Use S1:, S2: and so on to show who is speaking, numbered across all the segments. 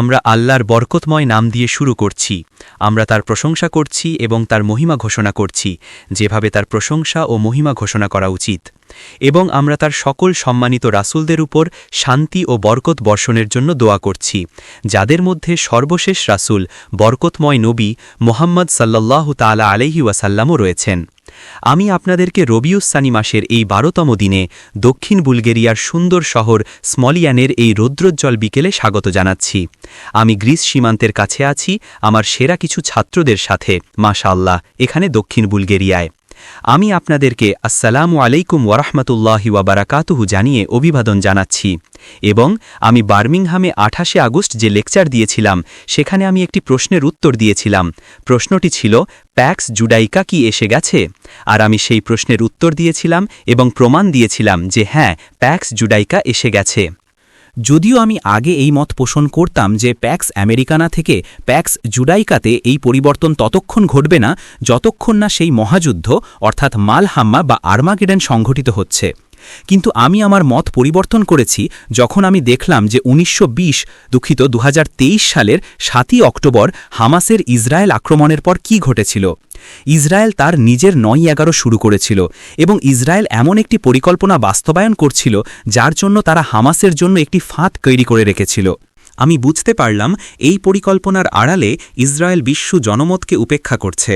S1: আমরা আল্লাহর বরকতময় নাম দিয়ে শুরু করছি, আমরা তার প্রশংসা করছি এবং তার মহিমা ঘোষণা করছি, যেভাবে তার প্রশংসা ও মহিমা ঘোষণা করা উচিত। এবং আমরা তার সকল সম্মানিত রাসুলদের উপর শান্তি ও বরকত বর্ষণের জন্য দোয়া করছি, যাদের মধ্যে সর্বশেষ রাসুল, বরকতময় নবী মোহাম্মদ সাল্লাল্লাহু তালা আলহি ওয়াসাল্লামও রয়েছেন। আমি আপনাদেরকে রবিউসানি মাসের এই বারোতম দিনে দক্ষিণ বুলগেরিয়ার সুন্দর শহর স্মলিয়ানের এই রৌদ্রোজ্জ্বল বিকেলে স্বাগত জানাচ্ছি। আমি গ্রিস সীমান্তের কাছে আছি, আমার সেরা কিছু ছাত্রদের সাথে। মাশাল্লাহ এখানে দক্ষিণ বুলগেরিয়ায়। আমি আপনাদেরকে আসসালামু আলাইকুম ওয়ারহমতুল্লাহি ওয়াবারাকাতুহু জানিয়ে অভিবাদন জানাচ্ছি এবং আমি বার্মিংহামে আঠাশে আগস্ট যে লেকচার দিয়েছিলাম, সেখানে আমি একটি প্রশ্নের উত্তর দিয়েছিলাম। প্রশ্নটি ছিল, প্যাক্স জুডাইকা কি এসে গেছে? আর আমি সেই প্রশ্নের উত্তর দিয়েছিলাম এবং প্রমাণ দিয়েছিলাম যে হ্যাঁ প্যাক্স জুডাইকা এসে গেছে।
S2: যদিও আমি আগে এই মত পোষণ করতাম যে প্যাক্স আমেরিকানা থেকে প্যাক্স জুডাইকাতে এই পরিবর্তন ততক্ষণ ঘটবে না, যতক্ষণ না সেই মহাযুদ্ধ, অর্থাৎ মালহাম্মা বা আর্মাগেডেন সংঘটিত হচ্ছে। কিন্তু আমি আমার মত পরিবর্তন করেছি যখন আমি দেখলাম যে উনিশশো বিশ দুঃখিত দুহাজার তেইশ সালের সাতই অক্টোবর হামাসের ইসরায়েল আক্রমণের পর কি ঘটেছিল। ইসরায়েল তার নিজের নয় এগারো শুরু করেছিল এবং ইসরায়েল এমন একটি পরিকল্পনা বাস্তবায়ন করছিল যার জন্য তারা হামাসের জন্য একটি ফাঁদ তৈরি করে রেখেছিল। আমি বুঝতে পারলাম এই পরিকল্পনার আড়ালে ইসরায়েল বিশ্ব জনমতকে উপেক্ষা করছে।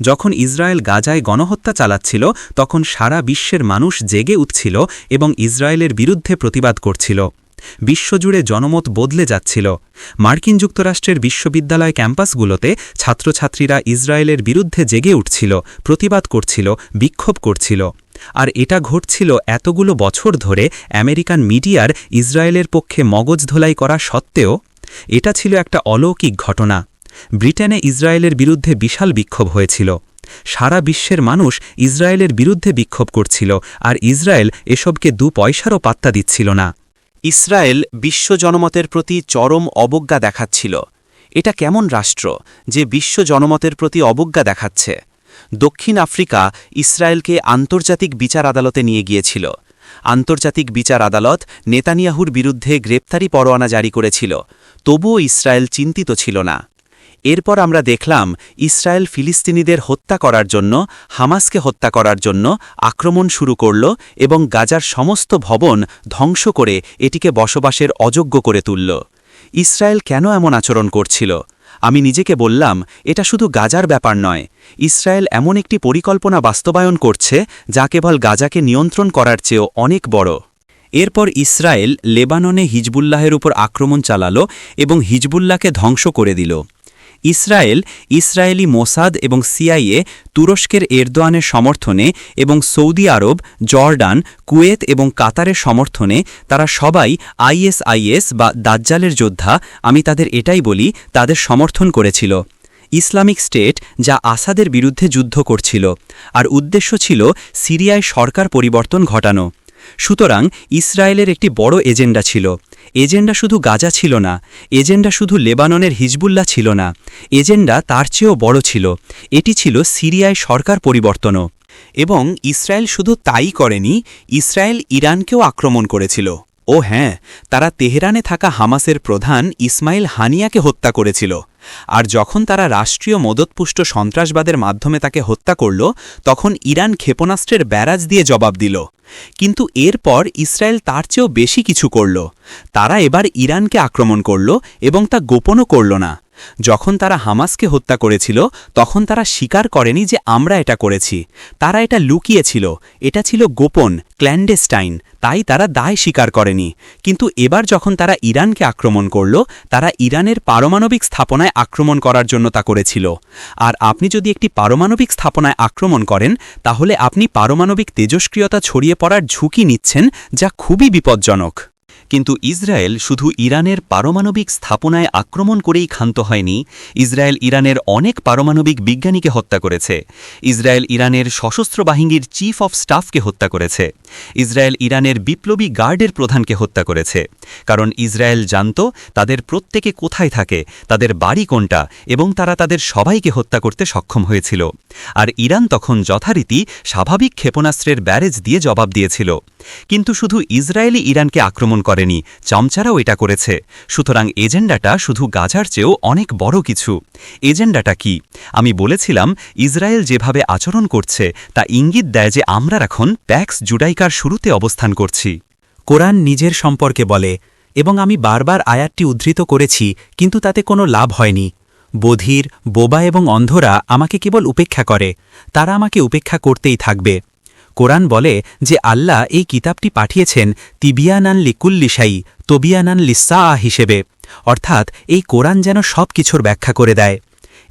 S2: যখন ইসরায়েল গাজায় গণহত্যা চালাচ্ছিল, তখন সারা বিশ্বের মানুষ জেগে উঠছিল এবং ইসরায়েলের বিরুদ্ধে প্রতিবাদ করছিল। বিশ্বজুড়ে জনমত বদলে যাচ্ছিল। মার্কিন যুক্তরাষ্ট্রের বিশ্ববিদ্যালয় ক্যাম্পাসগুলোতে ছাত্রছাত্রীরা ইসরায়েলের বিরুদ্ধে জেগে উঠছিল, প্রতিবাদ করছিল, বিক্ষোভ করছিল। আর এটা ঘটছিল এতগুলো বছর ধরে আমেরিকান মিডিয়ার ইসরায়েলের পক্ষে মগজ ধোলাই করা সত্ত্বেও, এটা ছিল একটা অলৌকিক ঘটনা। ব্রিটেনে ইসরায়েলের বিরুদ্ধে বিশাল বিক্ষোভ হয়েছিল। সারা বিশ্বের মানুষ ইসরায়েলের বিরুদ্ধে বিক্ষোভ করছিল, আর ইসরায়েল এসবকে দু পয়সারও পাত্তা দিচ্ছিল না।
S3: ইসরায়েল বিশ্ব জনমতের প্রতি চরম অবজ্ঞা দেখাচ্ছিল। এটা কেমন রাষ্ট্র যে বিশ্ব জনমতের প্রতি অবজ্ঞা দেখাচ্ছে? দক্ষিণ আফ্রিকা ইসরায়েলকে আন্তর্জাতিক বিচার আদালতে নিয়ে গিয়েছিল। আন্তর্জাতিক বিচার আদালত নেতানিয়াহুর বিরুদ্ধে গ্রেপ্তারি পরোয়ানা জারি করেছিল। তবুও ইসরায়েল চিন্তিত ছিল না। এরপর আমরা দেখলাম ইসরায়েল ফিলিস্তিনিদের হত্যা করার জন্য, হামাসকে হত্যা করার জন্য আক্রমণ শুরু করল এবং গাজার সমস্ত ভবন ধ্বংস করে এটিকে বসবাসের অযোগ্য করে তুলল। ইসরায়েল কেন এমন আচরণ করছিল? আমি নিজেকে বললাম, এটা শুধু গাজার ব্যাপার নয়। ইসরায়েল এমন একটি পরিকল্পনা বাস্তবায়ন করছে যা কেবল গাজাকে নিয়ন্ত্রণ করার চেয়েও অনেক বড়।
S2: এরপর ইসরায়েল লেবাননে হিজবুল্লাহের উপর আক্রমণ চালাল এবং হিজবুল্লাহকে ধ্বংস করে দিল। ইসরায়েল, ইসরায়েলি মোসাদ এবং সিআইএ তুরস্কের এরদোয়ানের সমর্থনে এবং সৌদি আরব, জর্ডান, কুয়েত এবং কাতারের সমর্থনে তারা সবাই আইএসআইএস বা দাজ্জালের যোদ্ধা, আমি তাদের এটাই বলি, তাদের সমর্থন করেছিল। ইসলামিক স্টেট যা আসাদের বিরুদ্ধে যুদ্ধ করছিল। আর উদ্দেশ্য ছিল সিরিয়ায় সরকার পরিবর্তন ঘটানো। সুতরাং ইসরায়েলের একটি বড় এজেন্ডা ছিল। এজেন্ডা শুধু গাজা ছিল না, এজেন্ডা শুধু লেবাননের হিজবুল্লাহ ছিল না, এজেন্ডা তার চেয়েও বড় ছিল। এটি ছিল সিরিয়ায় সরকার পরিবর্তনও।
S3: এবং ইসরায়েল শুধু তাই করেনি, ইসরায়েল ইরানকেও আক্রমণ করেছিল। ও হ্যাঁ তারা তেহরানে থাকা হামাসের প্রধান ইসমাইল হানিয়াকে হত্যা করেছিল। আর যখন তারা রাষ্ট্রীয় মদতপুষ্ট সন্ত্রাসবাদের মাধ্যমে তাকে হত্যা করল, তখন ইরান ক্ষেপণাস্ত্রের ব্যারাজ দিয়ে জবাব দিল। কিন্তু এরপর ইসরায়েল তার চেয়েও বেশি কিছু করল। তারা এবার ইরানকে আক্রমণ করল এবং তা গোপনও করল না। যখন তারা হামাসকে হত্যা করেছিল, তখন তারা স্বীকার করেনি যে আমরা এটা করেছি। তারা এটা লুকিয়েছিল। এটা ছিল গোপন, ক্ল্যান্ডেস্টাইন, তাই তারা দায় স্বীকার করেনি। কিন্তু এবার যখন তারা ইরানকে আক্রমণ করল, তারা ইরানের পারমাণবিক স্থাপনায় আক্রমণ করার জন্য তা করেছিল। আর আপনি যদি একটি পারমাণবিক স্থাপনায় আক্রমণ করেন, তাহলে আপনি পারমাণবিক তেজস্ক্রিয়তা ছড়িয়ে পড়ার ঝুঁকি নিচ্ছেন, যা খুবই বিপজ্জনক। কিন্তু ইসরায়েল শুধু ইরানের পারমাণবিক স্থাপনায় আক্রমণ করেই ক্ষান্ত হয়নি। ইসরায়েল ইরানের অনেক পারমাণবিক বিজ্ঞানীকে হত্যা করেছে। ইসরায়েল ইরানের সশস্ত্র বাহিনীর চিফ অফ স্টাফকে হত্যা করেছে। ইসরায়েল ইরানের বিপ্লবী গার্ডের প্রধানকে হত্যা করেছে। কারণ ইসরায়েল জানত তাদের প্রত্যেকে কোথায় থাকে, তাদের বাড়ি কোনটা এবং তারা তাদের সবাইকে হত্যা করতে সক্ষম হয়েছিল। আর ইরান তখন যথারীতি স্বাভাবিক ক্ষেপণাস্ত্রের ব্যারেজ দিয়ে জবাব দিয়েছিল। কিন্তু শুধু ইসরায়েলি ইরানকে আক্রমণ করে
S1: করেনি চমচারাও এটা করেছে। সুতরাং এজেন্ডাটা শুধু গাজার চেয়েও অনেক বড় কিছু। এজেন্ডাটা কি? আমি বলেছিলাম, ইসরায়েল যেভাবে আচরণ করছে, তা ইঙ্গিত দেয় যে আমরা এখন প্যাক্স জুডাইকার শুরুতে অবস্থান করছি।
S2: কোরআন নিজের সম্পর্কে বলে, এবং আমি বারবার আয়াতটি উদ্ধৃত করেছি, কিন্তু তাতে কোনো লাভ হয়নি। বধির, বোবা এবং অন্ধরা আমাকে কেবল উপেক্ষা করে। তারা আমাকে উপেক্ষা করতেই থাকবে। কোরআন বলে যে আল্লাহ এই কিতাবটি পাঠিয়েছেন তিবিয়ানান লিকুল্লিসাই তবিয়ানান লিসা হিসেবে। অর্থাৎ এই কোরআন যেন সব কিছুর ব্যাখ্যা করে দেয়।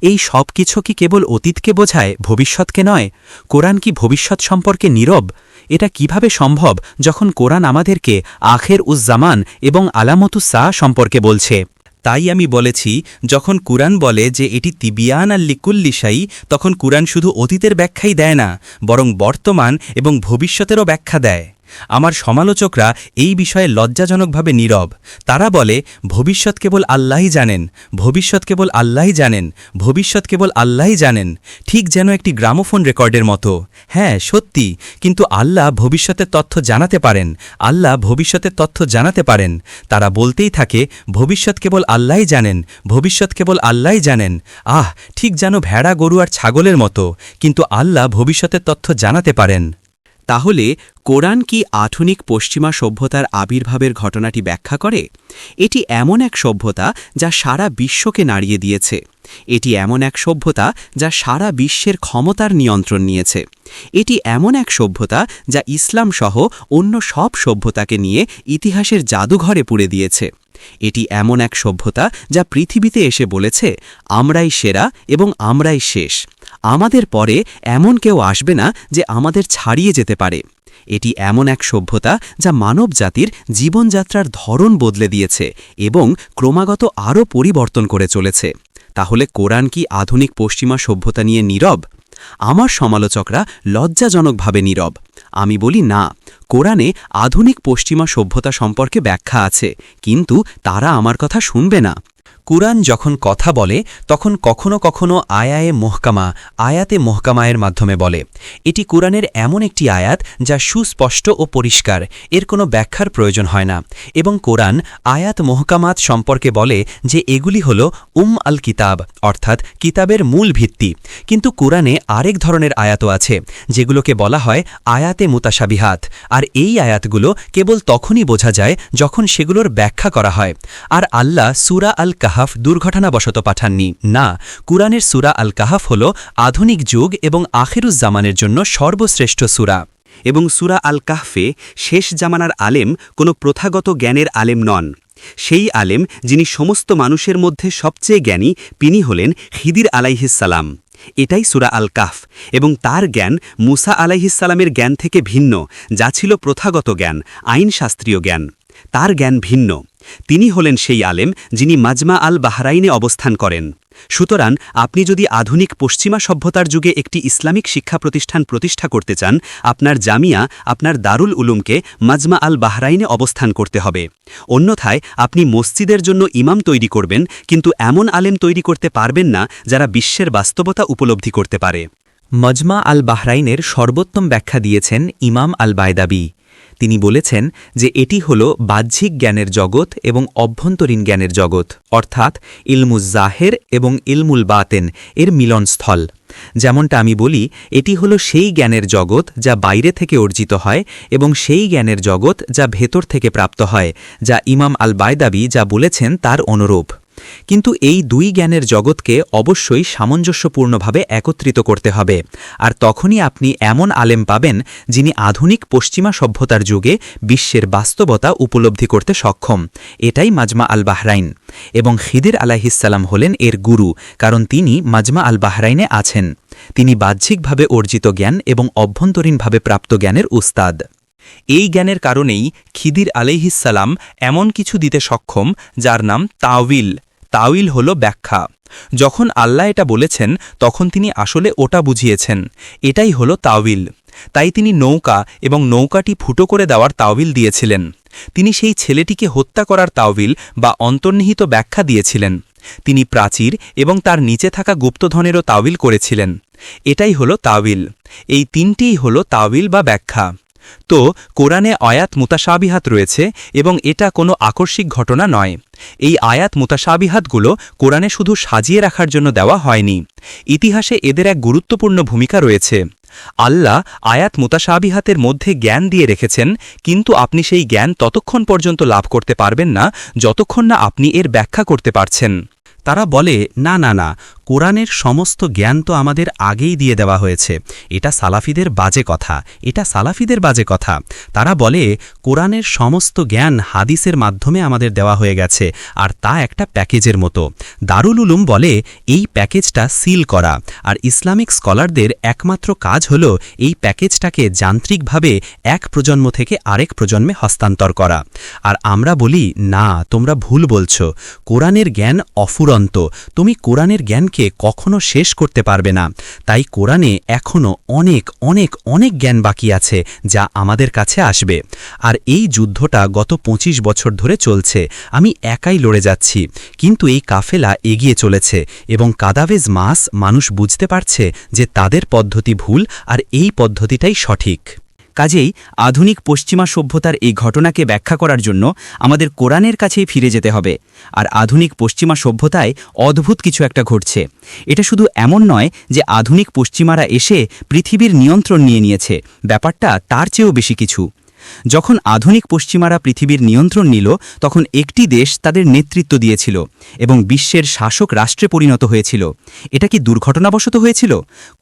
S2: এই সব কিছু কি কেবল অতীতকে বোঝায়, ভবিষ্যৎকে নয়? কোরআন কি ভবিষ্যৎ সম্পর্কে নীরব? এটা কীভাবে সম্ভব যখন কোরআন আমাদেরকে আখের উজ্জামান এবং আলামতুসা সম্পর্কে বলছে? তাই আমি বলেছি, যখন কুরআন বলে যে এটি তিবিয়ান আর লিকুল্লিশাই, তখন কুরআন শুধু অতীতের ব্যাখ্যাই দেয় না, বরং বর্তমান এবং ভবিষ্যতেরও ব্যাখ্যা দেয়। আমার সমালোচকরা এই বিষয়ে লজ্জাজনকভাবে নীরব। তারা বলে, ভবিষ্যৎ কেবল আল্লাহই জানেন, ভবিষ্যৎ কেবল আল্লাহই জানেন, ভবিষ্যৎ কেবল আল্লাহই জানেন, ঠিক যেন একটি গ্রামোফোন রেকর্ডের মতো। হ্যাঁ সত্যি, কিন্তু আল্লাহ ভবিষ্যতের তথ্য জানাতে পারেন, আল্লাহ ভবিষ্যতের তথ্য জানাতে পারেন। তারা বলতেই থাকে, ভবিষ্যৎ কেবল আল্লাহই জানেন, ভবিষ্যৎ কেবল আল্লাহই জানেন। আহ, ঠিক যেন ভেড়া গরু আর ছাগলের মতো, কিন্তু আল্লাহ ভবিষ্যতের তথ্য জানাতে পারেন। তাহলে কোরআন কি আধুনিক পশ্চিমা সভ্যতার আবির্ভাবের ঘটনাটি ব্যাখ্যা করে? এটি এমন এক সভ্যতা যা সারা বিশ্বকে নাড়িয়ে দিয়েছে। এটি এমন এক সভ্যতা যা সারা বিশ্বের ক্ষমতার নিয়ন্ত্রণ নিয়েছে। এটি এমন এক সভ্যতা যা ইসলাম সহ অন্য সব সভ্যতাকে নিয়ে ইতিহাসের জাদুঘরে পুড়ে দিয়েছে। এটি এমন এক সভ্যতা যা পৃথিবীতে এসে বলেছে, আমরাই সেরা এবং আমরাই শেষ। আমাদের পরে এমন কেউ আসবে না যে আমাদের ছাড়িয়ে যেতে পারে। এটি এমন এক সভ্যতা যা মানব জাতির জীবনযাত্রার ধরন বদলে দিয়েছে এবং ক্রমাগত আরও পরিবর্তন করে চলেছে। তাহলে কোরআন কি আধুনিক পশ্চিমা সভ্যতা নিয়ে নীরব? আমার সমালোচকরা লজ্জাজনকভাবে নীরব। আমি বলি, না, কোরআনে আধুনিক পশ্চিমা সভ্যতা সম্পর্কে ব্যাখ্যা আছে, কিন্তু তারা আমার কথা শুনবে না। কুরআন যখন কথা বলে, তখন কখনো কখনো আয়ায়ে মোহকামা, আয়াতে মোহকামায়ের মাধ্যমে বলে। এটি কুরআনের এমন একটি আয়াত যা সুস্পষ্ট ও পরিষ্কার, এর কোনো ব্যাখ্যার প্রয়োজন হয় না। এবং কোরআন আয়াত মোহকামাত সম্পর্কে বলে যে এগুলি হল উম আল কিতাব, অর্থাৎ কিতাবের মূল ভিত্তি। কিন্তু কোরআনে আরেক ধরনের আয়াতও আছে, যেগুলোকে বলা হয় আয়াতে মুতাসাবিহাত আর এই আয়াতগুলো কেবল তখনই বোঝা যায় যখন সেগুলোর ব্যাখ্যা করা হয়। আর আল্লাহ সুরা আল কাহাফ দুর্ঘটনাবশত পাঠাননি। না, কুরআনের সুরা আল কাহাফ হল আধুনিক যুগ এবং আখিরুজ্জামানের জন্য সর্বশ্রেষ্ঠ সুরা।
S4: এবং সুরা আল কাহফে শেষ জামানার আলেম কোনো প্রথাগত জ্ঞানের আলেম নন। সেই আলেম যিনি সমস্ত মানুষের মধ্যে সবচেয়ে জ্ঞানী, তিনি হলেন খিদির আলাইহিসালাম এটাই সুরা আল কাফ এবং তার জ্ঞান মুসা আলাইহিসালামের জ্ঞান থেকে ভিন্ন, যা ছিল প্রথাগত জ্ঞান, আইনশাস্ত্রীয় জ্ঞান। তার জ্ঞান ভিন্ন। তিনি হলেন সেই আলেম যিনি মাজমা আল বাহরাইনে অবস্থান করেন। সুতরাং আপনি যদি আধুনিক পশ্চিমা সভ্যতার যুগে একটি ইসলামিক শিক্ষা প্রতিষ্ঠান প্রতিষ্ঠা করতে চান, আপনার জামিয়া, আপনার দারুল উলুমকে মাজমা আল বাহরাইনে অবস্থান করতে হবে। অন্যথায় আপনি মসজিদের জন্য ইমাম তৈরি করবেন, কিন্তু এমন আলেম তৈরি করতে পারবেন না যারা বিশ্বের বাস্তবতা উপলব্ধি করতে পারে।
S2: মজমা আল বাহরাইনের সর্বোত্তম ব্যাখ্যা দিয়েছেন ইমাম আল বায়দাবি তিনি বলেছেন যে এটি হল বাহ্যিক জ্ঞানের জগৎ এবং অভ্যন্তরীণ জ্ঞানের জগৎ, অর্থাৎ ইলমুজ জাহের এবং ইলমুল বাতেন এর মিলনস্থল। যেমনটা আমি বলি, এটি হল সেই জ্ঞানের জগৎ যা বাইরে থেকে অর্জিত হয় এবং সেই জ্ঞানের জগৎ যা ভেতর থেকে প্রাপ্ত হয়, যা ইমাম আল বায়দাবি যা বলেছেন তার অনুরূপ। কিন্তু এই দুই জ্ঞানের জগৎকে অবশ্যই সামঞ্জস্যপূর্ণভাবে একত্রিত করতে হবে। আর তখনই আপনি এমন আলেম পাবেন, যিনি আধুনিক পশ্চিমা সভ্যতার যুগে বিশ্বের বাস্তবতা উপলব্ধি করতে সক্ষম। এটাই মাজমা আল বাহরাইন এবং খিদির আলাহিসাল্লাম হলেন এর গুরু, কারণ তিনি মাজমা আল বাহরাইনে আছেন। তিনি বাহ্যিকভাবে অর্জিত জ্ঞান এবং অভ্যন্তরীণভাবে প্রাপ্ত জ্ঞানের উস্তাদ। এই জ্ঞানের কারণেই খিদির আলাইহিসাল্লাম এমন কিছু দিতে সক্ষম, যার নাম তাওয়িল। তাওইল হল ব্যাখ্যা। যখন আল্লাহ এটা বলেছেন, তখন তিনি আসলে ওটা বুঝিয়েছেন। এটাই হল তাওইল। তাই তিনি নৌকা এবং নৌকাটি ফুটো করে দেওয়ার তাওবিল দিয়েছিলেন। তিনি সেই ছেলেটিকে হত্যা করার তাওবিল বা অন্তর্নিহিত ব্যাখ্যা দিয়েছিলেন। তিনি প্রাচীর এবং তার নিচে থাকা গুপ্তধনেরও তাওবিল করেছিলেন। এটাই হল তাওবিল এই তিনটিই হল তাওবিল বা ব্যাখ্যা। তো কোরআনে আয়াত মুতাসাবিহাত রয়েছে এবং এটা কোনো আকস্মিক ঘটনা নয়। এই আয়াত মুতাসাবিহাতগুলো কোরআনে শুধু সাজিয়ে রাখার জন্য দেওয়া হয়নি। ইতিহাসে এদের এক গুরুত্বপূর্ণ ভূমিকা রয়েছে। আল্লাহ আয়াত মুতাসাবিহাতের মধ্যে জ্ঞান দিয়ে রেখেছেন, কিন্তু আপনি সেই জ্ঞান ততক্ষণ পর্যন্ত লাভ করতে পারবেন না, যতক্ষণ না আপনি এর ব্যাখ্যা করতে পারছেন। তারা বলে, না না না কোরআনের সমস্ত জ্ঞান তো আমাদের আগেই দিয়ে দেওয়া হয়েছে। এটা সালাফিদের বাজে কথা। এটা সালাফিদের বাজে কথা। তারা বলে, কোরআনের সমস্ত জ্ঞান হাদিসের মাধ্যমে আমাদের দেওয়া হয়ে গেছে, আর তা একটা প্যাকেজের মতো। দারুল উলুম বলে, এই প্যাকেজটা সিল করা। আর ইসলামিক স্কলারদের একমাত্র কাজ হল, এই প্যাকেজটাকে যান্ত্রিকভাবে এক প্রজন্ম থেকে আরেক প্রজন্মে হস্তান্তর করা। আর আমরা বলি, না, তোমরা ভুল বলছো। কোরআনের জ্ঞান অফুরন্ত। তুমি কোরআনের জ্ঞানকে কখনো শেষ করতে পারবে না। তাই কোরআনে এখনও অনেক অনেক অনেক জ্ঞান বাকি আছে যা আমাদের কাছে আসবে। আর এই যুদ্ধটা গত ২৫ বছর ধরে চলছে। আমি একাই লড়ে যাচ্ছি। কিন্তু এই কাফেলা এগিয়ে চলেছে এবং কাদাভেজ মাস মানুষ বুঝতে পারছে যে তাদের পদ্ধতি ভুল আর এই পদ্ধতিটাই সঠিক।
S4: কাজেই আধুনিক পশ্চিমা সভ্যতার এই ঘটনাকে ব্যাখ্যা করার জন্য আমাদের কোরআনের কাছেই ফিরে যেতে হবে। আর আধুনিক পশ্চিমা সভ্যতায় অদ্ভুত কিছু একটা ঘটছে। এটা শুধু এমন নয় যে আধুনিক পশ্চিমারা এসে পৃথিবীর নিয়ন্ত্রণ নিয়ে নিয়েছে। ব্যাপারটা তার চেয়েও বেশি কিছু। যখন আধুনিক পশ্চিমারা পৃথিবীর নিয়ন্ত্রণ নিল, তখন একটি দেশ তাদের নেতৃত্ব দিয়েছিল এবং বিশ্বের শাসক রাষ্ট্রে পরিণত হয়েছিল। এটা কি দুর্ঘটনাবশত হয়েছিল?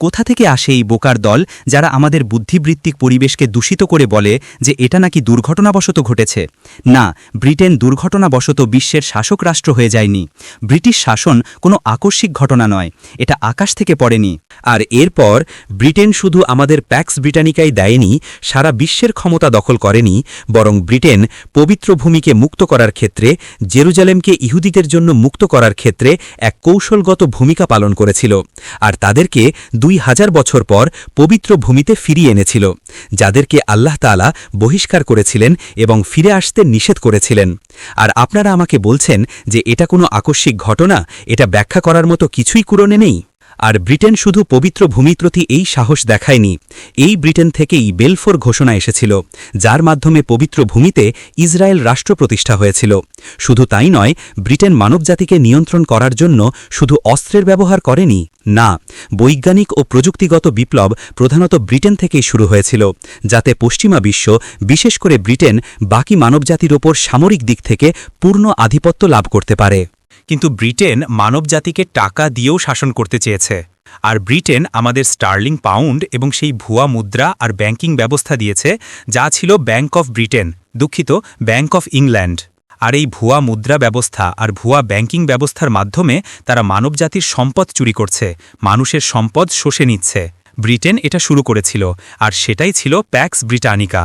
S4: কোথা থেকে আসে এই বোকার দল যারা আমাদের বুদ্ধিবৃত্তিক পরিবেশকে দূষিত করে বলে যে এটা নাকি দুর্ঘটনাবশত ঘটেছে? না, ব্রিটেন দুর্ঘটনাবশত বিশ্বের শাসক রাষ্ট্র হয়ে যায়নি। ব্রিটিশ শাসন কোনো আকস্মিক ঘটনা নয়, এটা আকাশ থেকে পড়েনি।
S2: আর এরপর ব্রিটেন শুধু আমাদের প্যাক্স ব্রিটানিকাই দেয়নি, সারা বিশ্বের ক্ষমতা দখল করেনি, বরং ব্রিটেন পবিত্র ভূমিকে মুক্ত করার ক্ষেত্রে, জেরুজালেমকে ইহুদিদের জন্য মুক্ত করার ক্ষেত্রে এক কৌশলগত ভূমিকা পালন করেছিল, আর তাদেরকে দুই হাজার বছর পর পবিত্র ভূমিতে ফিরিয়ে এনেছিল, যাদেরকে আল্লাহ তালা বহিষ্কার করেছিলেন এবং ফিরে আসতে নিষেধ করেছিলেন। আর আপনারা আমাকে বলছেন যে এটা কোনো আকস্মিক ঘটনা? এটা ব্যাখ্যা করার মতো কিছুই কুরনে নেই? আর ব্রিটেন শুধু পবিত্র ভূমির প্রতি এই সাহস দেখায়নি। এই ব্রিটেন থেকেই বেলফোর ঘোষণা এসেছিল, যার মাধ্যমে পবিত্র ভূমিতে ইসরায়েল রাষ্ট্র প্রতিষ্ঠা হয়েছিল। শুধু তাই নয়, ব্রিটেন মানবজাতিকে নিয়ন্ত্রণ করার জন্য শুধু অস্ত্রের ব্যবহার করেনি, না, বৈজ্ঞানিক ও প্রযুক্তিগত বিপ্লব প্রধানত ব্রিটেন থেকেই শুরু হয়েছিল, যাতে পশ্চিমা বিশ্ব, বিশেষ করে ব্রিটেন, বাকি মানবজাতির ওপর সামরিক দিক থেকে পূর্ণ আধিপত্য লাভ করতে পারে। কিন্তু ব্রিটেন মানবজাতিকে টাকা দিয়েও শাসন করতে চেয়েছে। আর ব্রিটেন আমাদের স্টার্লিং পাউন্ড এবং সেই ভুয়া মুদ্রা আর ব্যাংকিং ব্যবস্থা দিয়েছে, যা ছিল ব্যাংক অফ ব্রিটেন, দুঃখিত, ব্যাংক অফ ইংল্যান্ড। আর এই ভুয়া মুদ্রা ব্যবস্থা আর ভুয়া ব্যাংকিং ব্যবস্থার মাধ্যমে তারা মানবজাতির সম্পদ চুরি করছে, মানুষের সম্পদ শোষে নিচ্ছে। ব্রিটেন এটা শুরু করেছিল, আর সেটাই ছিল প্যাক্স ব্রিটানিকা।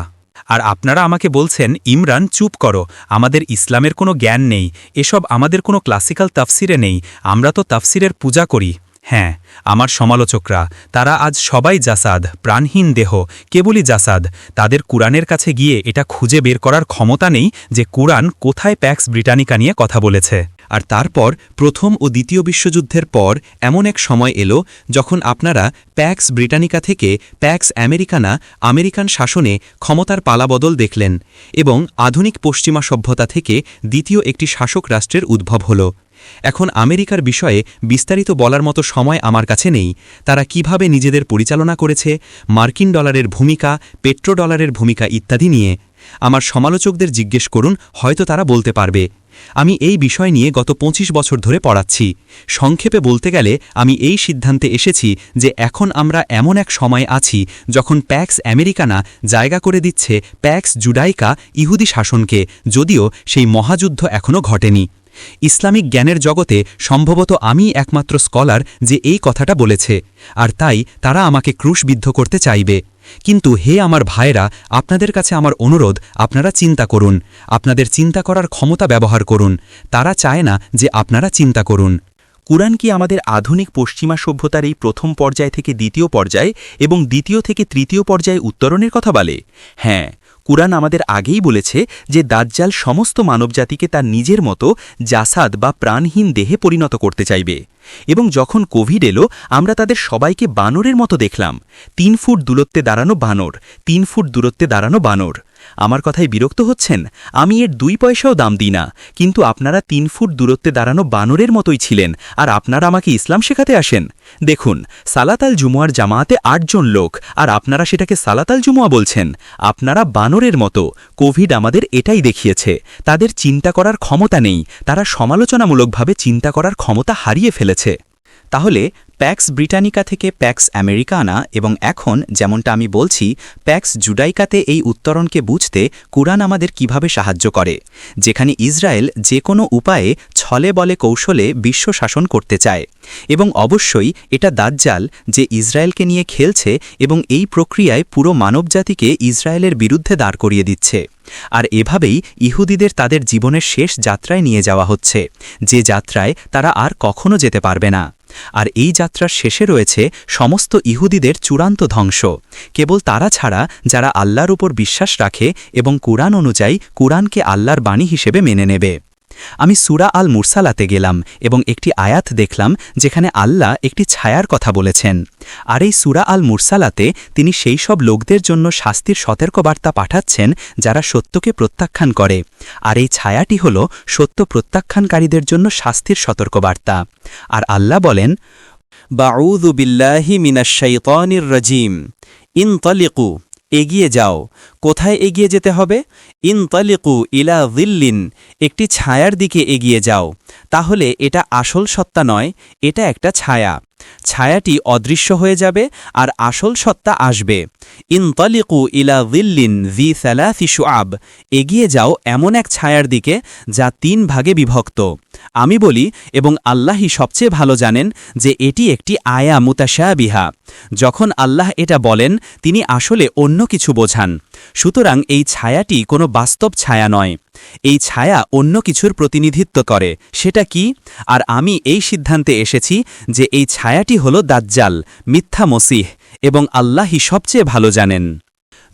S2: আর আপনারা আমাকে বলছেন, ইমরান, চুপ করো। আমাদের ইসলামের কোনো জ্ঞান নেই। এসব আমাদের কোনো ক্লাসিক্যাল তাফসিরে নেই। আমরা তো তাফসিরের পূজা করি। হ্যাঁ আমার সমালোচকরা, তারা আজ সবাই জাসাদ, প্রাণহীন দেহ, কেবলই জাসাদ। তাদের কুরআনের কাছে গিয়ে এটা খুঁজে বের করার ক্ষমতা নেই যে কুরআন কোথায় প্যাক্স ব্রিটানিকা নিয়ে কথা বলেছে। আর তারপর প্রথম ও দ্বিতীয় বিশ্বযুদ্ধের পর এমন এক সময় এলো যখন আপনারা প্যাক্স ব্রিটানিকা থেকে প্যাক্স আমেরিকানা আমেরিকান শাসনে ক্ষমতার পালাবদল দেখলেন এবং আধুনিক পশ্চিমা সভ্যতা থেকে দ্বিতীয় একটি শাসক রাষ্ট্রের উদ্ভব হল। এখন আমেরিকার বিষয়ে বিস্তারিত বলার মতো সময় আমার কাছে নেই। তারা কীভাবে নিজেদের পরিচালনা করেছে, মার্কিন ডলারের ভূমিকা, পেট্রো ডলারের ভূমিকা ইত্যাদি নিয়ে। আমার সমালোচকদের জিজ্ঞেস করুন, হয়তো তারা বলতে পারবে। আমি এই বিষয় নিয়ে গত ২৫ বছর ধরে পড়াচ্ছি। সংক্ষেপে বলতে গেলে, আমি এই সিদ্ধান্তে এসেছি যে এখন আমরা এমন এক সময় আছি যখন প্যাক্স আমেরিকানা জায়গা করে দিচ্ছে প্যাক্স জুডাইকা ইহুদি শাসনকে, যদিও সেই মহাযুদ্ধ এখনও ঘটেনি। ইসলামিক জ্ঞানের জগতে সম্ভবত আমি একমাত্র স্কলার যে এই কথাটা বলেছে, আর তাই তারা আমাকে ক্রুশবিদ্ধ করতে চাইবে। কিন্তু হে আমার ভাইরা আপনাদের কাছে আমার অনুরোধ, আপনারা চিন্তা করুন। আপনাদের চিন্তা করার ক্ষমতা ব্যবহার করুন। তারা চায় না যে আপনারা চিন্তা করুন।
S5: কুরআন কি আমাদের আধুনিক পশ্চিমা সভ্যতার এই প্রথম পর্যায় থেকে দ্বিতীয় পর্যায় এবং দ্বিতীয় থেকে তৃতীয় পর্যায়ে উত্তরণের কথা বলে? হ্যাঁ কুরআন আমাদের আগেই বলেছে যে দাজ্জাল সমস্ত মানবজাতিকে তার নিজের মতো জাসাদ বা প্রাণহীন দেহে পরিণত করতে চাইবে। এবং যখন কোভিড এলো, আমরা তাদের সবাইকে বানরের মতো দেখলাম। তিন ফুট দূরত্বে দাঁড়ানো বানর, তিন ফুট দূরত্বে দাঁড়ানো বানর। আমার কথায় বিরক্ত হচ্ছেন? আমি এর দুই পয়সাও দাম দিই না। কিন্তু আপনারা তিন ফুট দূরত্বে দাঁড়ানো বানরের মতোই ছিলেন, আর আপনারা আমাকে ইসলাম শেখাতে আসেন। দেখুন সালাতাল জুমুয়ার জামাতে আটজন লোক, আর আপনারা সেটাকে সালাতাল জুমুয়া বলছেন। আপনারা বানরের মতো। কোভিড আমাদের এটাই দেখিয়েছে। তাদের চিন্তা করার ক্ষমতা নেই। তারা সমালোচনামূলকভাবে চিন্তা করার ক্ষমতা হারিয়ে ফেলেছে।
S2: তাহলে প্যাক্স ব্রিটানিকা থেকে প্যাক্স আমেরিকানা এবং এখন যেমনটা আমি বলছি, প্যাক্স জুডাইকাতে এই উত্তরণকে বুঝতে কুরআন আমাদের কীভাবে সাহায্য করে, যেখানে ইসরায়েল যে কোনো উপায়ে ছলে বলে কৌশলে বিশ্ব শাসন করতে চায়। এবং অবশ্যই এটা দাজ্জাল যে ইসরায়েলকে নিয়ে খেলছে এবং এই প্রক্রিয়ায় পুরো মানবজাতিকে ইসরায়েলের বিরুদ্ধে দাঁড় করিয়ে দিচ্ছে। আর এভাবেই ইহুদিদের তাদের জীবনের শেষ যাত্রায় নিয়ে যাওয়া হচ্ছে, যে যাত্রায় তারা আর কখনো যেতে পারবে না। আর এই যাত্রার শেষে রয়েছে সমস্ত ইহুদিদের চূড়ান্ত ধ্বংস। কেবল তারা ছাড়া যারা আল্লাহর উপর বিশ্বাস রাখে এবং কুরআন অনুযায়ী কুরআনকে আল্লাহর বাণী হিসেবে মেনে নেবে। আমি সুরা আল মুরসালাতে গেলাম এবং একটি আয়াত দেখলাম যেখানে আল্লাহ একটি ছায়ার কথা বলেছেন। আর এই সুরা আল মুরসালাতে তিনি সেই সব লোকদের জন্য শাস্তির সতর্কবার্তা পাঠাচ্ছেন যারা সত্যকে প্রত্যাখ্যান করে। আর এই ছায়াটি হল সত্য প্রত্যাখ্যানকারীদের জন্য শাস্তির সতর্কবার্তা। আর আল্লাহ বলেন বাউদু বিল্লাহি রাজিম। ইনতালিকু এগিয়ে যাও। কোথায় এগিয়ে যেতে হবে? ইনতালিকু ইলা দিল্লিন একটি ছায়ার দিকে এগিয়ে যাও। তাহলে এটা আসল সত্তা নয়, এটা একটা ছায়া। ছায়াটি অদৃশ্য হয়ে যাবে আর আসল সত্তা আসবে। ইনতালিকু ইলা দিল্লিন ভি স্যালাফি আব এগিয়ে যাও এমন এক ছায়ার দিকে যা তিন ভাগে বিভক্ত। আমি বলি, এবং আল্লাহই সবচেয়ে ভালো জানেন যে এটি একটি আয়া মুতাশাবিহা। যখন আল্লাহ এটা বলেন, তিনি আসলে অন্য কিছু বোঝান। সুতরাং এই ছায়াটি কোনো বাস্তব ছায়া নয়। এই ছায়া অন্য কিছুর প্রতিনিধিত্ব করে। সেটা কি? আর আমি এই সিদ্ধান্তে এসেছি যে এই ছায়াটি হল দাজ্জাল, মিথ্যা মসিহ এবং আল্লাহই সবচেয়ে ভালো জানেন।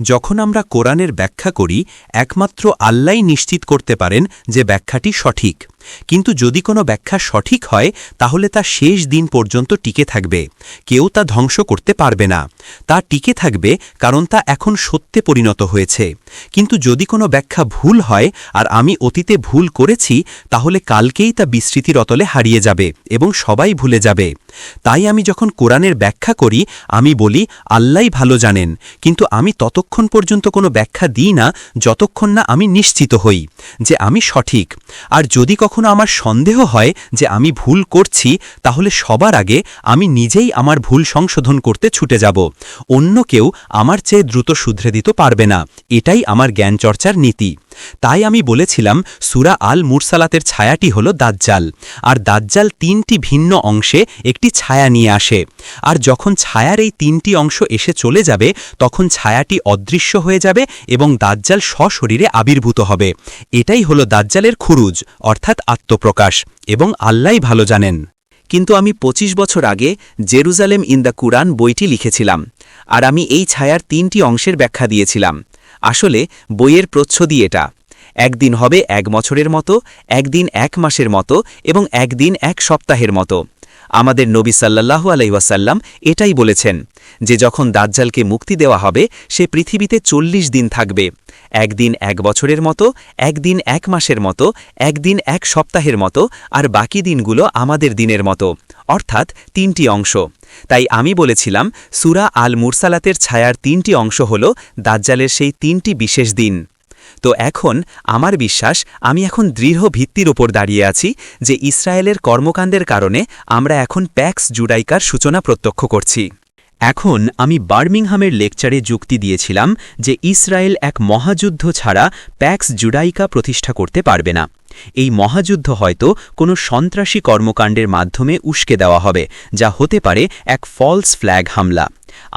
S3: যখন আমরা কোরআনের ব্যাখ্যা করি, একমাত্র আল্লাই নিশ্চিত করতে পারেন যে ব্যাখ্যাটি সঠিক। কিন্তু যদি কোনো ব্যাখ্যা সঠিক হয়, তাহলে তা শেষ দিন পর্যন্ত টিকে থাকবে। কেউ তা ধ্বংস করতে পারবে না। তা টিকে থাকবে কারণ তা এখন সত্যে পরিণত হয়েছে। কিন্তু যদি কোনো ব্যাখ্যা ভুল হয় আর আমি অতীতে ভুল করেছি, তাহলে কালকেই তা বিস্মৃতির অতলে হারিয়ে যাবে এবং সবাই ভুলে যাবে। তাই আমি যখন কোরআনের ব্যাখ্যা করি, আমি বলি, আল্লাহ ভালো জানেন। কিন্তু আমি ততক্ষণ পর্যন্ত কোনো ব্যাখ্যা দিই না, যতক্ষণ না আমি নিশ্চিত হই যে আমি সঠিক। আর যদি কখনো আমার সন্দেহ হয় যে আমি ভুল করছি, তাহলে সবার আগে আমি নিজেই আমার ভুল সংশোধন করতে ছুটে যাব। অন্য কেউ আমার চেয়ে দ্রুত শুধরে দিতে পারবে না। এটাই আমার জ্ঞানচর্চার নীতি। তাই আমি বলেছিলাম, সুরা আল মুরসালাতের ছায়াটি হল দাজ্জাল। আর দাজ্জাল তিনটি ভিন্ন অংশে একটি ছায়া নিয়ে আসে। আর যখন ছায়ার এই তিনটি অংশ এসে চলে যাবে, তখন ছায়াটি অদৃশ্য হয়ে যাবে এবং দাজ্জাল সশরীরে আবির্ভূত হবে। এটাই হল দাজ্জালের খুরুজ, অর্থাৎ আত্মপ্রকাশ, এবং আল্লাহ ভালো জানেন।
S2: কিন্তু আমি ২৫ বছর আগে জেরুজালেম ইন দ্য কুরআন বইটি লিখেছিলাম, আর আমি এই ছায়ার তিনটি অংশের ব্যাখ্যা দিয়েছিলাম। আসলে বইয়ের প্রচ্ছদই এটা। একদিন হবে এক বছরের মতো, একদিন এক মাসের মতো এবং একদিন এক সপ্তাহের মতো। আমাদের নবী সাল্লাল্লাহু আলাইসাল্লাম এটাই বলেছেন যে যখন দাজ্জালকে মুক্তি দেওয়া হবে, সে পৃথিবীতে চল্লিশ দিন থাকবে। একদিন এক বছরের মতো, একদিন এক মাসের মতো, একদিন এক সপ্তাহের মতো, আর বাকি দিনগুলো আমাদের দিনের মতো। অর্থাৎ তিনটি অংশ। তাই আমি বলেছিলাম, সুরা আল মুরসালাতের ছায়ার তিনটি অংশ হল দাজ্জালের সেই তিনটি বিশেষ দিন। তো এখন, আমার বিশ্বাস, আমি এখন দৃঢ় ভিত্তির ওপর দাঁড়িয়ে আছি যে ইসরায়েলের কর্মকাণ্ডের কারণে আমরা এখন প্যাক্স জুডাইকার সূচনা প্রত্যক্ষ করছি। এখন আমি বার্মিংহামের লেকচারে যুক্তি দিয়েছিলাম যে ইসরায়েল এক মহাযুদ্ধ ছাড়া প্যাক্স জুডাইকা প্রতিষ্ঠা করতে পারবে না। এই মহাযুদ্ধ হয়তো কোনো সন্ত্রাসী কর্মকাণ্ডের মাধ্যমে উস্কে দেওয়া হবে, যা হতে পারে এক ফলস ফ্ল্যাগ হামলা।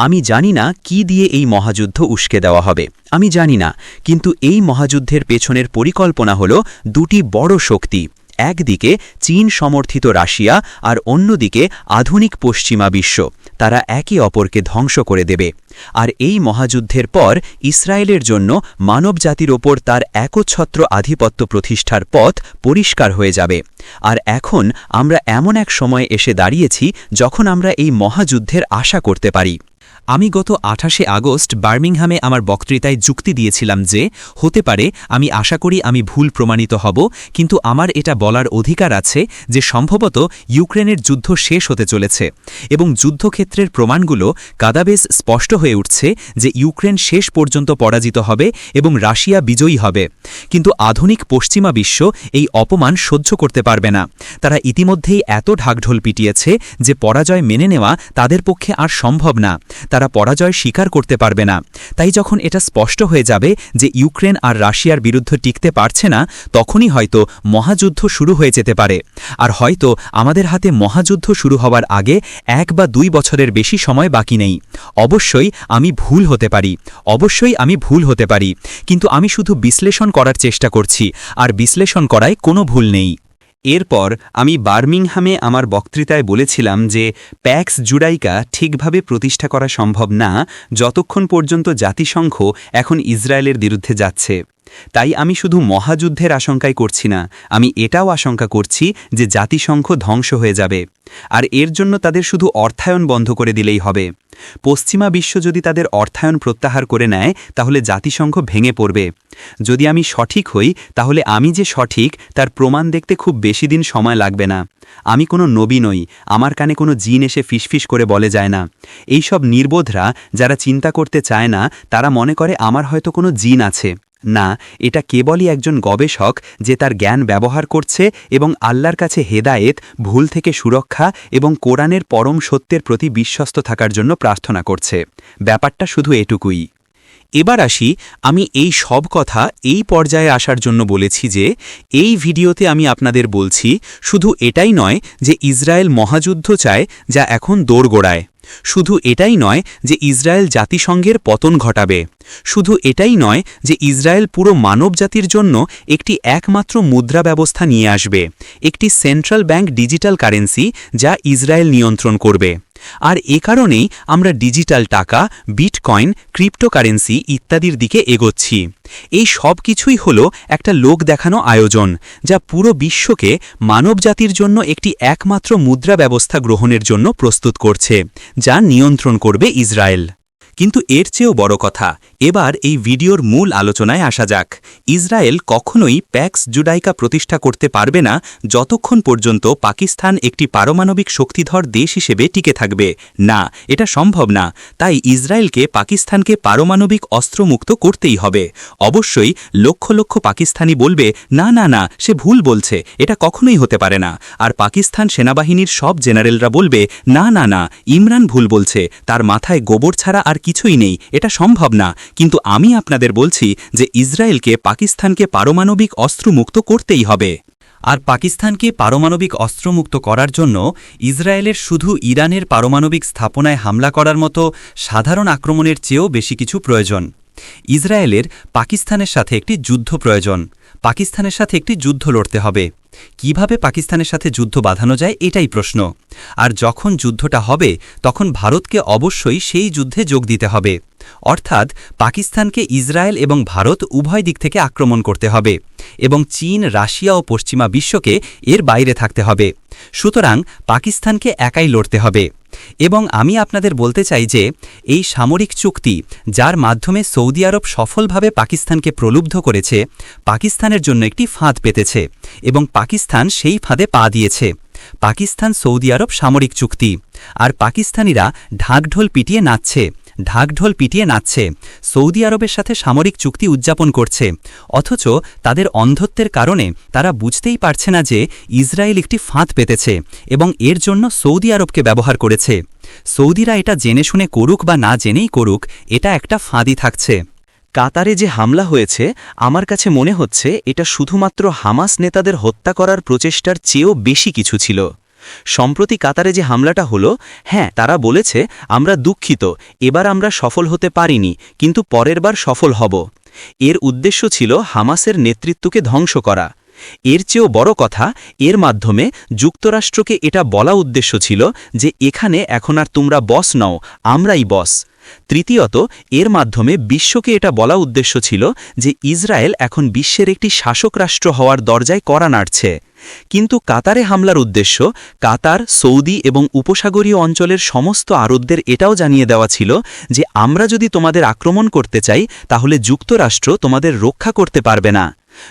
S2: আমি জানি না কি দিয়ে এই মহাযুদ্ধ উস্কে দেওয়া হবে, আমি জানি না, কিন্তু এই মহাযুদ্ধের পেছনের পরিকল্পনা হল দুটি বড় শক্তি
S1: একদিকে চীন সমর্থিত রাশিয়া আর অন্যদিকে আধুনিক পশ্চিমা বিশ্ব। তারা একে অপরকে ধ্বংস করে দেবে। আর এই মহাযুদ্ধের পর ইসরায়েলের জন্য মানবজাতির ওপর তার একচ্ছত্র আধিপত্য প্রতিষ্ঠার পথ পরিষ্কার হয়ে যাবে। আর এখন আমরা এমন এক সময়ে এসে দাঁড়িয়েছি যখন আমরা এই মহাযুদ্ধের আশা করতে পারি।
S2: আমি গত আঠাশে আগস্ট বার্মিংহামে আমার বক্তৃতায় যুক্তি দিয়েছিলাম যে, হতে পারে আমি আশা করি আমি ভুল প্রমাণিত হব, কিন্তু আমার এটা বলার অধিকার আছে যে সম্ভবত ইউক্রেনের যুদ্ধ শেষ হতে চলেছে এবং যুদ্ধক্ষেত্রের প্রমাণগুলো কাদাবেজ স্পষ্ট হয়ে উঠছে যে ইউক্রেন শেষ পর্যন্ত পরাজিত হবে এবং রাশিয়া বিজয়ী হবে। কিন্তু আধুনিক পশ্চিমা বিশ্ব এই অপমান সহ্য করতে পারবে না। তারা ইতিমধ্যেই এত ঢাকঢোল পিটিয়েছে যে পরাজয় মেনে নেওয়া তাদের পক্ষে আর সম্ভব না। তারা পরাজয় স্বীকার করতে পারবে না। তাই যখন এটা স্পষ্ট হয়ে যাবে যে ইউক্রেন আর রাশিয়ার বিরুদ্ধে টিকতে পারছে না, তখনই হয়তো মহাযুদ্ধ শুরু হয়ে যেতে পারে। আর হয়তো আমাদের হাতে মহাযুদ্ধ শুরু হওয়ার আগে এক বা দুই বছরের বেশি সময় বাকি নেই। অবশ্যই আমি ভুল হতে পারি। অবশ্যই আমি ভুল হতে পারি। কিন্তু আমি শুধু বিশ্লেষণ করার চেষ্টা করছি, আর বিশ্লেষণ করায় কোনো ভুল নেই।
S3: এরপর আমি বার্মিংহামে আমার বক্তৃতায় বলেছিলাম যে প্যাক্স জুডাইকা ঠিকভাবে প্রতিষ্ঠা করা সম্ভব না, যতক্ষণ পর্যন্ত জাতিসংঘ এখন ইসরায়েলের বিরুদ্ধে যাচ্ছে। তাই আমি শুধু মহাযুদ্ধের আশঙ্কাই করছি না, আমি এটাও আশঙ্কা করছি যে জাতিসংঘ ধ্বংস হয়ে যাবে। আর এর জন্য তাদের শুধু অর্থায়ন বন্ধ করে দিলেই হবে। পশ্চিমা বিশ্ব যদি তাদের অর্থায়ন প্রত্যাহার করে নেয়, তাহলে জাতিসংঘ ভেঙে পড়বে। যদি আমি সঠিক হই, তাহলে আমি যে সঠিক, তার প্রমাণ দেখতে খুব বেশি দিন সময় লাগবে না। আমি কোনো নবী নই, আমার কানে কোনো জিন এসে ফিসফিস করে বলে যায় না। এই সব নির্বোধরা যারা চিন্তা করতে চায় না, তারা মনে করে আমার হয়তো কোনো জিন আছে। না, এটা কেবলই একজন গবেষক যে তার জ্ঞান ব্যবহার করছে এবং আল্লাহর কাছে হেদায়েত, ভুল থেকে সুরক্ষা এবং কোরআনের পরম সত্যের প্রতি বিশ্বস্ত থাকার জন্য প্রার্থনা করছে। ব্যাপারটা শুধু এটুকুই।
S2: এবার আসি আমি এই সব কথা এই পর্যায়ে আসার জন্য বলেছি যে, এই ভিডিওতে আমি আপনাদের বলছি শুধু এটাই নয় যে ইসরায়েল মহাযুদ্ধ চায় যা এখন দোরগোড়ায়। শুধু এটাই নয় যে ইসরায়েল জাতিসংঘের পতন ঘটাবে। শুধু এটাই নয় যে ইসরায়েল পুরো মানবজাতির জন্য একটি একমাত্র মুদ্রা ব্যবস্থা নিয়ে আসবে। একটি সেন্ট্রাল ব্যাংক ডিজিটাল কারেন্সি যা ইসরায়েল নিয়ন্ত্রণ করবে। আর এ কারণেই আমরা ডিজিটাল টাকা, বিটকয়েন, ক্রিপ্টোকারেন্সি ইত্যাদির দিকে এগোচ্ছি। এই সব কিছুই হল একটা লোক দেখানো আয়োজন, যা পুরো বিশ্বকে মানবজাতির জন্য একটি একমাত্র মুদ্রা ব্যবস্থা গ্রহণের জন্য প্রস্তুত করছে, যা নিয়ন্ত্রণ করবে ইসরায়েল। কিন্তু এর চেয়েও বড় কথা, এবার এই ভিডিওর মূল আলোচনায় আসা যাক। ইসরায়েল কখনোই প্যাক্স জুডাইকা প্রতিষ্ঠা করতে পারবে না যতক্ষণ পর্যন্ত পাকিস্তান একটি পারমাণবিক শক্তিধর দেশ হিসেবে টিকে থাকবে। না, এটা সম্ভব না। তাই ইসরায়েলকে পাকিস্তানকে পারমাণবিক অস্ত্রমুক্ত করতেই হবে। অবশ্যই লক্ষ লক্ষ পাকিস্তানি বলবে, না না না, সে ভুল বলছে, এটা কখনোই হতে পারে না। আর পাকিস্তান সেনাবাহিনীর সব জেনারেলরা বলবে, না না না, ইমরান ভুল বলছে, তার মাথায় গোবর ছাড়া আর কিছুই নেই, এটা সম্ভব না। কিন্তু আমি আপনাদের বলছি যে ইসরায়েলকে পাকিস্তানকে পারমাণবিক অস্ত্রমুক্ত করতেই হবে। আর পাকিস্তানকে পারমাণবিক অস্ত্রমুক্ত করার জন্য ইসরায়েলের শুধু ইরানের পারমাণবিক স্থাপনায় হামলা করার মতো সাধারণ আক্রমণের চেয়েও বেশি কিছু প্রয়োজন। ইসরায়েলের পাকিস্তানের সাথে একটি যুদ্ধ প্রয়োজন। পাকিস্তানের সাথে একটি যুদ্ধ লড়তে হবে। কীভাবে পাকিস্তানের সাথে যুদ্ধ বাঁধানো যায় এটাই প্রশ্ন। আর যখন যুদ্ধটা হবে, তখন ভারতকে অবশ্যই সেই যুদ্ধে যোগ দিতে হবে। অর্থাৎ পাকিস্তানকে ইসরায়েল এবং ভারত উভয় দিক থেকে আক্রমণ করতে হবে এবং চীন, রাশিয়া ও পশ্চিমা বিশ্বকে এর বাইরে থাকতে হবে। সুতরাং পাকিস্তানকে একাই লড়তে হবে। এবং আমি আপনাদের বলতে চাই যে, এই সামরিক চুক্তি, যার মাধ্যমে সৌদি আরব সফলভাবে পাকিস্তানকে প্রলুব্ধ করেছে, পাকিস্তানের জন্য একটি ফাঁদ পেতেছে এবং পাকিস্তান সেই ফাঁদে পা দিয়েছে। পাকিস্তান সৌদি আরব সামরিক চুক্তি, আর পাকিস্তানিরা ঢাকঢোল পিটিয়ে নাচছে। ঢাকঢোল পিটিয়ে নাচছে, সৌদি আরবের সাথে সামরিক চুক্তি উদযাপন করছে। অথচ তাদের অন্ধত্বের কারণে তারা বুঝতেই পারছে না যে ইসরায়েল একটি ফাঁদ পেতেছে এবং এর জন্য সৌদি আরবকে ব্যবহার করেছে। সৌদিরা এটা জেনে শুনে করুক বা না জেনেই করুক, এটা একটা ফাঁদি থাকছে।
S1: কাতারে যে হামলা হয়েছে, আমার কাছে মনে হচ্ছে এটা শুধুমাত্র হামাস নেতাদের হত্যা করার প্রচেষ্টার চেয়েও বেশি কিছু ছিল। সম্প্রতি কাতারে যে হামলাটা হলো হ্যাঁ তারা বলেছে, আমরা দুঃখিত, এবার আমরা সফল হতে পারিনি, কিন্তু পরের বার সফল হব। এর উদ্দেশ্য ছিল হামাসের নেতৃত্বকে ধ্বংস করা।
S3: এর চেয়েও বড় কথা, এর মাধ্যমে যুক্তরাষ্ট্রকে এটা বলা উদ্দেশ্য ছিল যে এখানে এখন আর তোমরা বস নও, আমরাই বস। তৃতীয়ত, এর মাধ্যমে বিশ্বকে এটা বলা উদ্দেশ্য ছিল যে ইসরায়েল এখন বিশ্বের একটি শাসক রাষ্ট্র হওয়ার দরজায় করা নাড়ছে। কিন্তু কাতারে হামলার উদ্দেশ্য কাতার, সৌদি এবং উপসাগরীয় অঞ্চলের সমস্ত আরবদের এটাও জানিয়ে দেওয়া ছিল যে আমরা যদি তোমাদের আক্রমণ করতে চাই, তাহলে যুক্তরাষ্ট্র তোমাদের রক্ষা করতে পারবে না।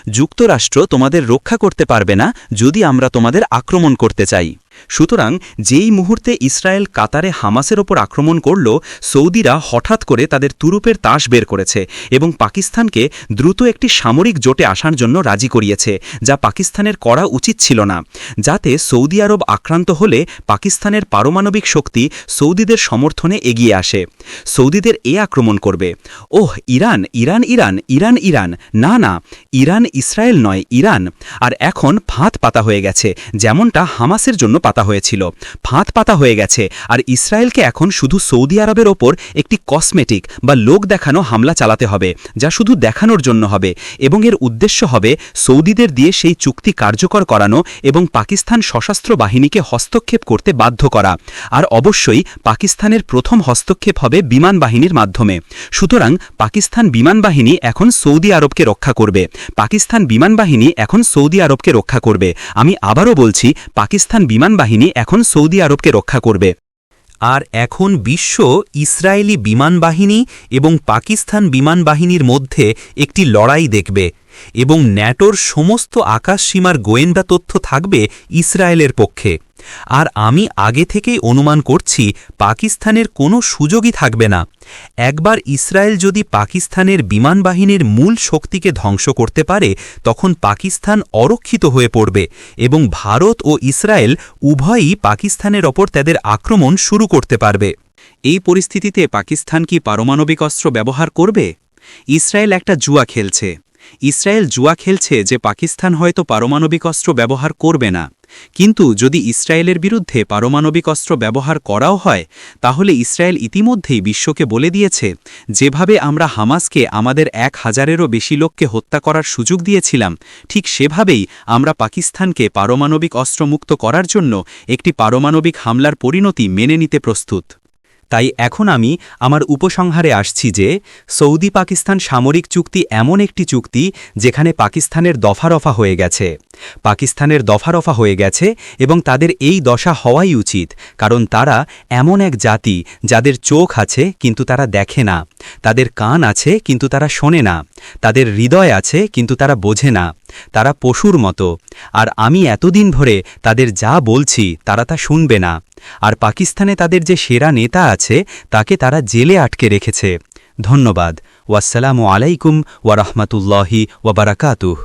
S3: যুক্তরাষ্ট্র তোমাদের রক্ষা করতে পারবে না যদি আমরা তোমাদের আক্রমণ করতে চাই।
S2: সুতরাং যেই মুহূর্তে ইসরায়েল কাতারে হামাসের ওপর আক্রমণ করল, সৌদিরা হঠাৎ করে তাদের তুরুপের তাস বের করেছে এবং পাকিস্তানকে দ্রুত একটি সামরিক জোটে আসার জন্য রাজি করিয়েছে, যা পাকিস্তানের করা উচিত ছিল না। যাতে সৌদি আরব আক্রান্ত হলে পাকিস্তানের পারমাণবিক শক্তি সৌদিদের সমর্থনে এগিয়ে আসে। সৌদিদের এ আক্রমণ করবে। ওহ, Iran Iran Iran Iran Iran. না না, ইরান ইসরায়েল নয়, ইরান। আর এখন ফাঁত পাতা হয়ে গেছে, যেমনটা হামাসের জন্য পাতা হয়েছিল। ফাঁদ পাতা হয়ে গেছে। আর ইসরায়েলকে এখন শুধু সৌদি আরবের ওপর একটি কসমেটিক বা লোক দেখানো হামলা চালাতে হবে, যা শুধু দেখানোর জন্য হবে। এবং এর উদ্দেশ্য হবে সৌদিদের দিয়ে সেই চুক্তি কার্যকর করানো এবং পাকিস্তান সশস্ত্র বাহিনীকে হস্তক্ষেপ করতে বাধ্য করা। আর অবশ্যই পাকিস্তানের প্রথম হস্তক্ষেপ হবে বিমান বাহিনীর মাধ্যমে। সুতরাং পাকিস্তান বিমান বাহিনী এখন সৌদি আরবকে রক্ষা করবে। পাকিস্তান বিমান বাহিনী এখন সৌদি আরবকে রক্ষা করবে। আমি আবারও বলছি, পাকিস্তান বিমান বাহিনী এখন সৌদি আরবকে রক্ষা করবে।
S5: আর এখন বিশ্ব ইসরায়েলি বিমান বাহিনী এবং পাকিস্তান বিমান বাহিনীর মধ্যে একটি লড়াই দেখবে এবং ন্যাটোর সমস্ত আকাশসীমার গোয়েন্দা তথ্য থাকবে ইসরায়েলের পক্ষে। আর আমি আগে থেকেই অনুমান করছি, পাকিস্তানের কোনো সুযোগই থাকবে না। একবার ইসরায়েল যদি পাকিস্তানের বিমান বাহিনীর মূল শক্তিকে ধ্বংস করতে পারে, তখন পাকিস্তান অরক্ষিত হয়ে পড়বে এবং ভারত ও ইসরায়েল উভয়ই পাকিস্তানের ওপর তাদের আক্রমণ শুরু করতে পারবে।
S3: এই পরিস্থিতিতে পাকিস্তান কি পারমাণবিক অস্ত্র ব্যবহার করবে? ইসরায়েল একটা জুয়া খেলছে। ইসরায়েল জুয়া খেলছে যে পাকিস্তান হয়তো পারমাণবিক অস্ত্র ব্যবহার করবে না। কিন্তু যদি ইসরায়েলের বিরুদ্ধে পারমাণবিক অস্ত্র ব্যবহার করাও হয়, তাহলে ইসরায়েল ইতিমধ্যেই বিশ্বকে বলে দিয়েছে, যেভাবে আমরা হামাসকে আমাদের এক হাজারেরও বেশি লোককে হত্যা করার সুযোগ দিয়েছিলাম, ঠিক সেভাবেই আমরা পাকিস্তানকে পারমাণবিক অস্ত্রমুক্ত করার জন্য একটি পারমাণবিক হামলার পরিণতি মেনে নিতে প্রস্তুত।
S2: তাই এখন আমি আমার উপসংহারে আসছি যে সৌদি পাকিস্তান সামরিক চুক্তি এমন একটি চুক্তি যেখানে পাকিস্তানের দফারফা হয়ে গেছে। পাকিস্তানের দফারফা হয়ে গেছে এবং তাদের এই দশা হওয়াই উচিত, কারণ তারা এমন এক জাতি যাদের চোখ আছে কিন্তু তারা দেখে না, তাদের কান আছে কিন্তু তারা শোনে না, তাদের হৃদয় আছে কিন্তু তারা বোঝে না, তারা পশুর মতো, আর আমি এতদিন ধরে তাদের যা বলছি তারা তা শুনবে না। আর পাকিস্তানে তাদের যে সেরা নেতা আছে, তাকে তারা জেলে আটকে রেখেছে। ধন্যবাদ। ওয়াসালামু আলাইকুম ওয়ারহমতুল্লাহি ওয়াবারাকাতুহ